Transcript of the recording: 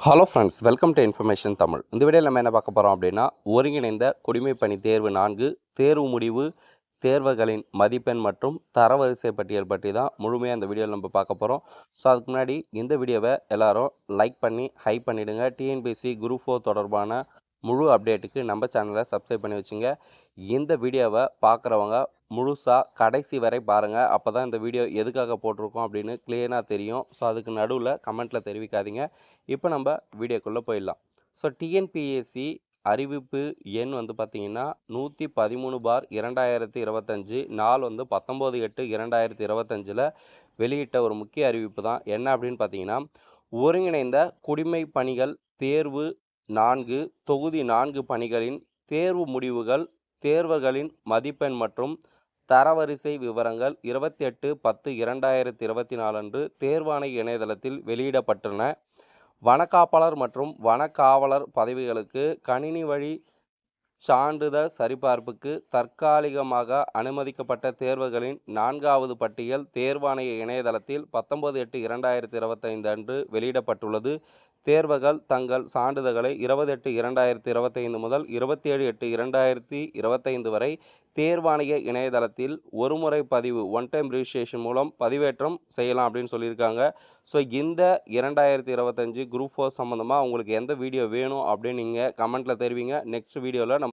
Hello friends welcome to information Tamil இந்த வீடியோவில் நம்ம என்ன பார்க்க போகிறோம் அப்படின்னா ஒருங்கிணைந்த குடிமைப்பணி தேர்வு நான்கு தேர்வு முடிவு தேர்வுகளின் மதிப்பெண் மற்றும் தரவரிசை பட்டியல் பற்றி தான் முழுமையாக இந்த வீடியோவில் நம்ம பார்க்க போகிறோம் ஸோ அதுக்கு முன்னாடி இந்த வீடியோவை எல்லோரும் லைக் பண்ணி ஹைப் பண்ணிவிடுங்க டிஎன்பிசி குரூப் ஃபோர் தொடர்பான முழு அப்டேட்டுக்கு நம்ம சேனலை சப்ஸ்கிரைப் பண்ணி வச்சுங்க. இந்த வீடியோவை பார்க்குறவங்க முழுசாக கடைசி வரை பாருங்கள் அப்போ தான் இந்த வீடியோ எதுக்காக போட்டிருக்கோம் அப்படின்னு கிளியராக தெரியும். ஸோ அதுக்கு நடுவில் கமெண்ட்டில் தெரிவிக்காதீங்க. இப்போ நம்ம வீடியோக்குள்ளே போயிடலாம். ஸோ டிஎன்பிஎஸ்சி அறிவிப்பு எண் வந்து பார்த்திங்கன்னா நூற்றி பதிமூணு பார் இரண்டாயிரத்தி இருபத்தஞ்சி. நாள் வந்து பத்தொம்போது எட்டு இரண்டாயிரத்தி இருபத்தஞ்சில் வெளியிட்ட ஒரு முக்கிய அறிவிப்பு தான். என்ன அப்படின்னு பார்த்தீங்கன்னா ஒருங்கிணைந்த குடிமை பணிகள் தேர்வு நான்கு தொகுதி நான்கு பணிகளின் தேர்வு முடிவுகள் தேர்வுகளின் மதிப்பெண் மற்றும் தரவரிசை விவரங்கள் இருபத்தி எட்டு பத்து இரண்டாயிரத்தி இருபத்தி நாலு அன்று தேர்வாணை இணையதளத்தில் வெளியிடப்பட்டுள்ளன. வனக்காப்பாளர் மற்றும் வனக்காவலர் பதவிகளுக்கு கணினி வழி சான்றிதழ் சரிபார்ப்புக்கு தற்காலிகமாக அனுமதிக்கப்பட்ட தேர்வுகளின் நான்காவது பட்டியல் தேர்வாணைய இணையதளத்தில் பத்தொன்பது எட்டு இரண்டாயிரத்தி இருபத்தைந்து அன்று வெளியிடப்பட்டுள்ளது. தேர்வுகள் தங்கள் சான்றிதழ்களை இருபது எட்டு இரண்டாயிரத்தி இருபத்தைந்து முதல் இருபத்தி ஏழு எட்டு இரண்டாயிரத்தி இருபத்தைந்து வரை தேர்வாணைய இணையதளத்தில் ஒருமுறை பதிவு ஒன் டைம் ரிஜிஸ்ட்ரேஷன் மூலம் பதிவேற்றம் செய்யலாம் அப்படின்னு சொல்லியிருக்காங்க. ஸோ இந்த இரண்டாயிரத்தி இருபத்தஞ்சி குரூப் ஃபோர் சம்மந்தமாக உங்களுக்கு எந்த வீடியோ வேணும் அப்படின்னு நீங்கள் கமெண்ட்டில் தெரிவிங்க. நெக்ஸ்ட் வீடியோவில் நம்ம